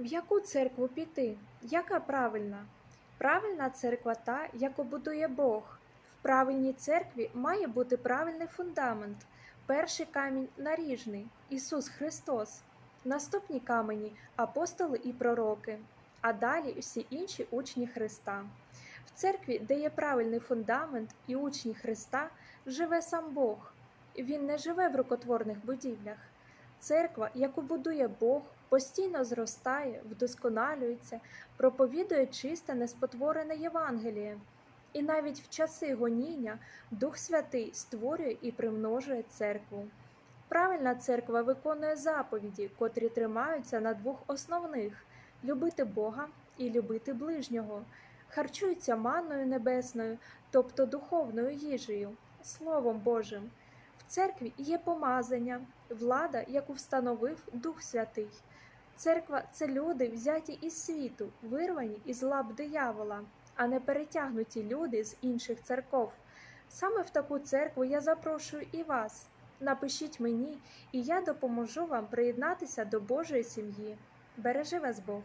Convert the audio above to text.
В яку церкву піти? Яка правильна? Правильна церква та, яку будує Бог. В правильній церкві має бути правильний фундамент. Перший камінь наріжний Ісус Христос. Наступні камені апостоли і пророки, а далі всі інші учні Христа. В церкві, де є правильний фундамент і учні Христа, живе сам Бог. Він не живе в рукотворних будівлях. Церква, яку будує Бог, постійно зростає, вдосконалюється, проповідує чисте, неспотворене Євангеліє. І навіть в часи гоніння Дух Святий створює і примножує церкву. Правильна церква виконує заповіді, котрі тримаються на двох основних любити Бога і любити ближнього, харчується манною небесною, тобто духовною їжею, Словом Божим. В церкві є помазання, влада, яку встановив Дух Святий. Церква це люди, взяті із світу, вирвані із лап диявола, а не перетягнуті люди з інших церков. Саме в таку церкву я запрошую і вас. Напишіть мені, і я допоможу вам приєднатися до Божої сім'ї. Бережи вас Бог!